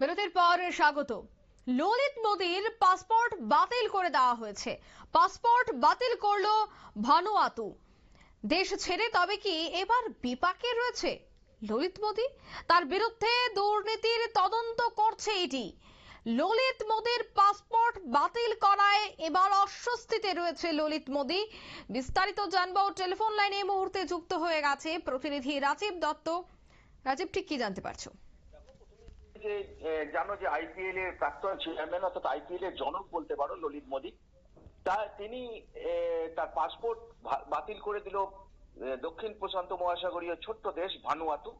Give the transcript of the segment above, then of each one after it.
বিরতির পর স্বাগত। ললিত মোদীর পাসপোর্ট বাতিল করে দেওয়া হয়েছে। পাসপোর্ট বাতিল করল ভানুয়াতু। দেশ ছেড়ে তবে কি এবার বিপাকে রয়েছে ললিত মোদী? তার বিরুদ্ধে দুর্নীতির তদন্ত করছে এটি ললিত মোদীর পাসপোর্ট বাতিল করায় এবার অস্বস্তিতে রয়েছে ললিত মোদী। বিস্তারিত জানব, টেলিফোন লাইনে এই মুহূর্তে যুক্ত হয়ে গেছে প্রতিনিধি রাজীব দত্ত। রাজীব, ঠিক কি জানতে পারছ? যে জানো যে আইপিএল এর প্রাক্তন চেয়ারম্যান অর্থাৎ আইপিএল এর জনক বলতে পারো ললিত মোদী তা তিনি এ, তার পাসপোর্ট বাতিল করে দিল দক্ষিণ প্রশান্ত মহাসাগরীয় ছোট্ট দেশ ভানুয়াতু।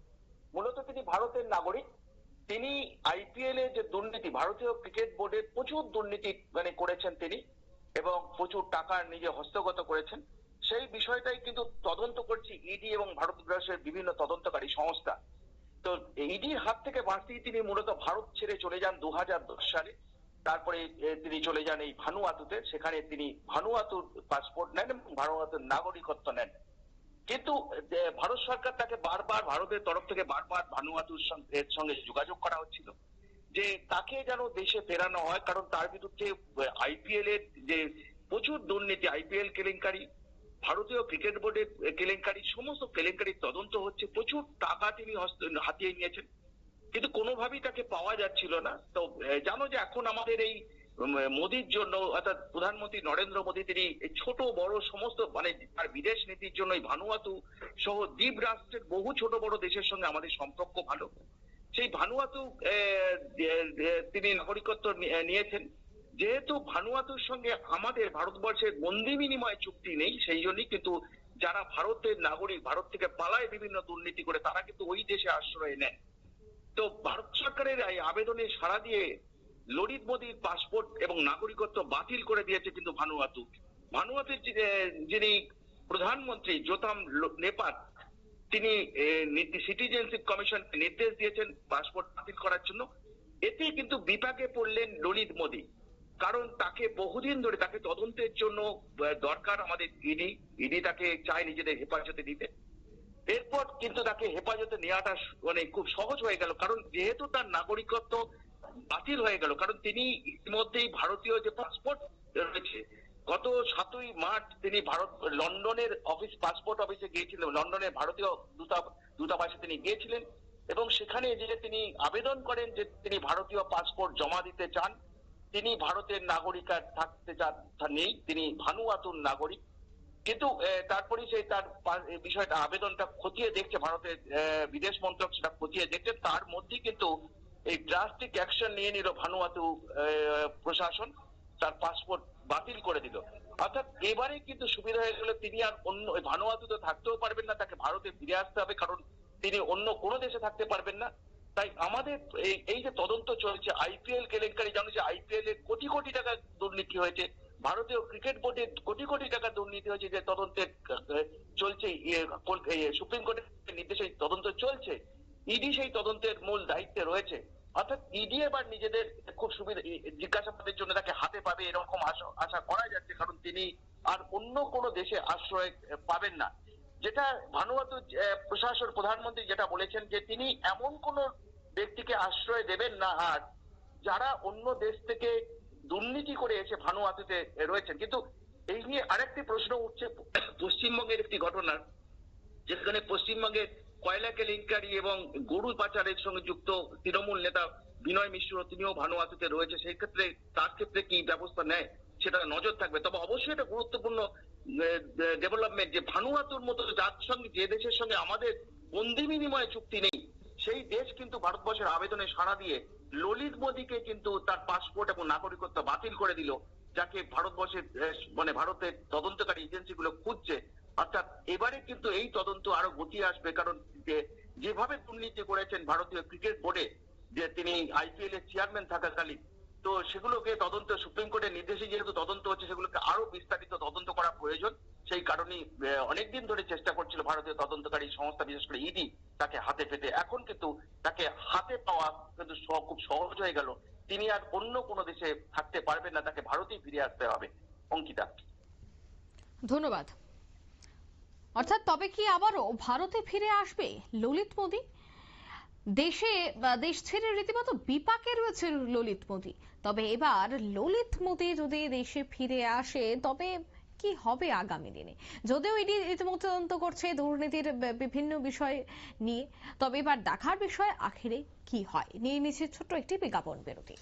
মূলত তিনি ভারতের নাগরিক। তিনি আইপিএল এর যে দুর্নীতি ভারতীয় ক্রিকেট বোর্ডের প্রচুর দুর্নীতি মানে করেছেন তিনি এবং প্রচুর টাকা নিজে হস্তগত করেছেন। সেই বিষয়টাই কিন্তু তদন্ত করছে ইডি এবং ভারতবর্ষের বিভিন্ন তদন্তকারী সংস্থা। তো ইডির হাত থেকে বাঁচতেই তিনি মূলত ভারত ছেড়ে চলে যান দু সালে। তারপরে তিনি চলে যান এই ভানুয়াতুতে। সেখানে তিনি ভানুয়াতুর পাসপোর্ট নেন এবং ভানুয়াতুর নাগরিকত্ব নেন। কিন্তু ভারত সরকার তাকে বারবার ভারতের তরফ থেকে বারবার ভানুয়াতুর সঙ্গে যোগাযোগ করা হচ্ছিল যে তাকে যেন দেশে ফেরানো হয়। কারণ তার বিরুদ্ধে আইপিএল এর যে প্রচুর দুর্নীতি, আইপিএল কেলেঙ্কারি ভারতীয় ক্রিকেট বোর্ডের কেলেঙ্কারি, সমস্ত কেলেঙ্কারির তদন্ত হচ্ছে। প্রচুর টাকা তিনি হাতিয়ে নিয়েছেন। কিন্তু কোনোভাবেই তাকে পাওয়া যাচ্ছিল না। তো জানো যে এখন আমাদের এই মোদির জন্য, অর্থাৎ প্রধানমন্ত্রী নরেন্দ্র মোদী, তিনি ছোট, বড় সমস্ত মানে তার বিদেশ নীতির জন্য ভানুয়াতু সহ দ্বীপ রাষ্ট্রের বহু ছোট, বড় দেশের সঙ্গে আমাদের সম্পর্ক ভালো। সেই ভানুয়াতু তিনি নাগরিকত্ব নিয়েছেন। যেহেতু ভানুয়াতুর সঙ্গে আমাদের ভারতবর্ষের বন্দি বিনিময় চুক্তি নেই, সেই জন্যই কিন্তু যারা ভারতের নাগরিক, ভারত থেকে পালায় বিভিন্ন দুর্নীতি করে, তারা কিন্তু ওই দেশে আশ্রয় নেয়। তো ভারত সরকারের এই আবেদনে সাড়া দিয়ে ললিত মোদীর পাসপোর্ট এবং নাগরিকত্ব বাতিল করে দিয়েছে কিন্তু ভানুয়াতু। ভানুয়াতুর যিনি প্রধানমন্ত্রী জোতাম নেপাত তিনি সিটিজেনশিপ কমিশন নির্দেশ দিয়েছেন পাসপোর্ট বাতিল করার জন্য। এতে কিন্তু বিপাকে পড়লেন ললিত মোদী। কারণ তাকে বহুদিন ধরে, তাকে তদন্তের জন্য দরকার আমাদের ইডি ইডি তাকে চায় নিজেদের হেফাজতে দিতে। এরপর কিন্তু তাকে হেফাজতে নেওয়াটা মানে খুব সহজ হয়ে গেল, কারণ যেহেতু তার নাগরিকত্ব বাতিল হয়ে গেল, কারণ তিনি ইতিমধ্যেই ভারতীয় যে পাসপোর্ট রয়েছে, গত সাতই মার্চ তিনি ভারত, লন্ডনের অফিস, পাসপোর্ট অফিসে গিয়েছিলেন, লন্ডনের ভারতীয় দূতা দূতাবাসে তিনি গিয়েছিলেন, এবং সেখানে যে তিনি আবেদন করেন যে তিনি ভারতীয় পাসপোর্ট জমা দিতে চান তিনি ভারতের নাগরিক আর থাকতে নেই তিনি ভানুয়াতুর নাগরিক। কিন্তু আহ, তারপরেই সেই তার বিষয়টা আবেদনটা খতিয়ে দেখছে ভারতের বিদেশ মন্ত্রক সেটা খতিয়ে দেখছে। তার মধ্যেই কিন্তু এই ড্রাস্টিক অ্যাকশন নিয়ে নিল ভানুয়াতু প্রশাসন তার পাসপোর্ট বাতিল করে দিল। অর্থাৎ এবারে কিন্তু সুবিধা হয়ে গেল তিনি আর অন্য ওই ভানুয়াতুতে থাকতেও পারবেন না তাকে ভারতে ফিরে আসতে হবে কারণ তিনি অন্য কোনো দেশে থাকতে পারবেন না। তাই আমাদের এই যে তদন্ত চলছে আইপিএল কেলেঙ্কারি জানো যে আইপিএল এর কোটি কোটি টাকা দুর্নীতি হয়েছে, ভারতীয় ক্রিকেট বোর্ডে কোটি কোটি টাকা দুর্নীতি হয়েছে যে তদন্তের চলছে সুপ্রিম কোর্টের নির্দেশে তদন্ত চলছে ইডি সেই তদন্তের মূল দায়িত্বে রয়েছে। অর্থাৎ ইডি এবার নিজেদের খুব সুবিধা জিজ্ঞাসাবাদের জন্য তাকে হাতে পাবে, এরকম আশা করা যাচ্ছে, কারণ তিনি আর অন্য কোনো দেশে আশ্রয় পাবেন না। যেটা ভানুয়াতু প্রশাসন প্রধানমন্ত্রী যেটা বলেছেন যে তিনি এমন কোন ব্যক্তিকে আশ্রয় দেবেন না আর যারা অন্য দেশ থেকে দুর্নীতি করে এসে ভানুয়াতুতে রয়েছেন। কিন্তু এই নিয়ে আরেকটি প্রশ্ন উঠছে। পশ্চিমবঙ্গের একটি ঘটনা, যেখানে পশ্চিমবঙ্গে কয়লা কেলেঙ্কারি এবং গরু পাচারের সঙ্গে যুক্ত তৃণমূল নেতা বিনয় মিশ্র, তিনিও ভানুয়াতুতে রয়েছে। সেই ক্ষেত্রে তার ক্ষেত্রে কি ব্যবস্থা নেয় সেটা নজর থাকবে। তবে অবশ্যই এটা গুরুত্বপূর্ণ ডেভেলপমেন্ট যে ভানুয়াতুর মতো যার সঙ্গে যে দেশের সঙ্গে আমাদের বন্দি বিনিময় চুক্তি নেই সেই দেশ কিন্তু ভারতবর্ষের আবেদনে সাড়া দিয়ে ললিত মোদীকে কিন্তু তার পাসপোর্ট এবং নাগরিকত্ব বাতিল করে দিল, যাকে ভারতবর্ষের মানে ভারতের তদন্তকারী এজেন্সিগুলো খুঁজছে। অর্থাৎ এবারে কিন্তু এই তদন্ত আরও গতি আসবে, কারণ যেভাবে দুর্নীতি করেছেন ভারতীয় ক্রিকেট বোর্ডে, যে তিনি আইপিএল এর চেয়ারম্যান থাকাকালীন তো সেগুলোকে তদন্ত, সুপ্রিম কোর্টের নির্দেশে যেহেতু তদন্ত হচ্ছে, সেগুলোকে আরও বিস্তারিত তদন্ত করা প্রয়োজন। সেই কারণেই অনেকদিন ধরে চেষ্টা করছিল ভারতীয় তদন্তকারী সংস্থা, বিশেষ করে ইডি, তাকে হাতে পেতে। এখন কিন্তু তাকে হাতে পাওয়া কিন্তু খুব সহজ হয়ে গেল। তিনি আর অন্য কোনো দেশে থাকতে পারবেন না, তাকে ভারতেই ফিরে আসতে হবে। অঙ্কিতা। ধন্যবাদ। অর্থাৎ তবে কি আবারও ভারতে ফিরে আসবে ললিত মোদী? দেশে দেশ ছেড়ে রীতিমতো বিপাকে রয়েছে ললিত মোদী। তবে এবার ললিত মোদী যদি দেশে ফিরে আসে, তবে কি হবে আগামী দিনে? যদিও ইডি ইতিমধ্যে তদন্ত করছে দুর্নীতির বিভিন্ন বিষয় নিয়ে, তবে এবার দেখার বিষয় আখেরে কি হয়? নিয়ে নিচ্ছে ছোট্ট একটি বিজ্ঞাপন বিরতি।